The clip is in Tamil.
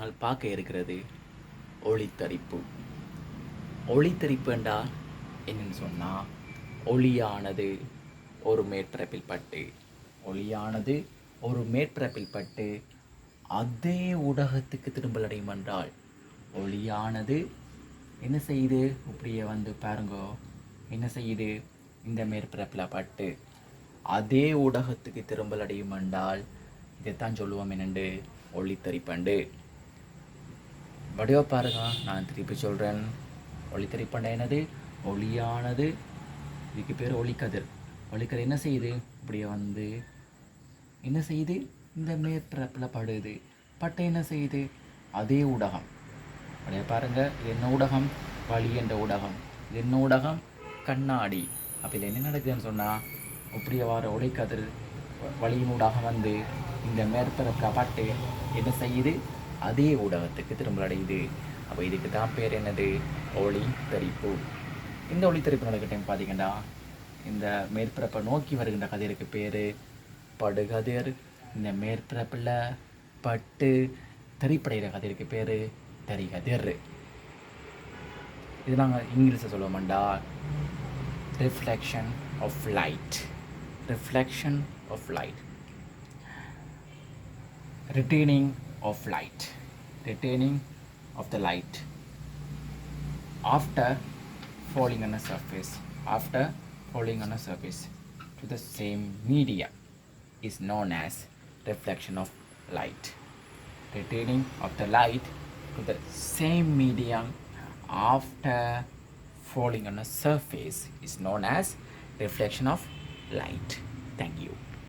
நாங்கள் பார்க்க இருக்கிறது ஒளித்தரிப்பு. ஒளித்தரிப்பு என்றால் என்னன்னு சொன்னால் ஒளியானது ஒரு மேற்பரப்பில் பட்டு ஒளியானது ஒரு மேற்பரப்பில் பட்டு அதே ஊடகத்துக்கு திரும்பல் அடையும் என்றால் ஒளியானது என்ன செய்யுது? இப்படியே வந்து பாருங்கோ என்ன செய்யுது? இந்த மேற்பரப்பில் பட்டு அதே ஊடகத்துக்கு திரும்பல் அடையும் என்றால் இதைத்தான் சொல்லுவோம் என்னண்டு? ஒளித்தறிப்பண்டு வடிவ பாருங்க நான் திருப்பி சொல்கிறேன் ஒளித்தரிப்பண்டை என்னது? ஒளியானது. இதுக்கு பேர் ஒளிக்கதிர். ஒளிக்கதிர் என்ன செய்யுது? இப்படியே வந்து என்ன செய்யுது? இந்த மேற்பரப்பில் படுது. பட்டை என்ன செய்யுது? அதே ஊடகம். அப்படியே பாருங்கள் இது என்ன ஊடகம்? வழி என்ற ஊடகம். இது என்ன ஊடகம்? கண்ணாடி. அப்போ இதில் என்ன நடக்குதுன்னு சொன்னால் இப்படியே வர ஒளிக்கதிர் வழியின் ஊடாக வந்து இந்த மேற்பரப்பில் பட்டு என்ன செய்யுது? அதே ஊடகத்துக்கு திரும்ப அடையுது. அப்போ இதுக்கு தான் பேர் என்னது? ஒளி தரிப்பு. இந்த ஒளி தரிப்பு நடக்கிற டைம் பார்த்தீங்கன்னா இந்த மேற்பரப்பை நோக்கி வருகின்ற கதிருக்கு பேர் படுகதிர். இந்த மேற்பரப்பில் பட்டு தரிப்படைகிற கதிருக்கு பேர் தரிகதிர். இது நாங்கள் இங்கிலீஷில் சொல்லுவோம்டா reflection of light reflection of light retaining of light retaining of the light after falling on a surface after falling on a surface to the same media is known as reflection of light. Retaining of the light to the same medium after falling on a surface is known as reflection of light. Thank you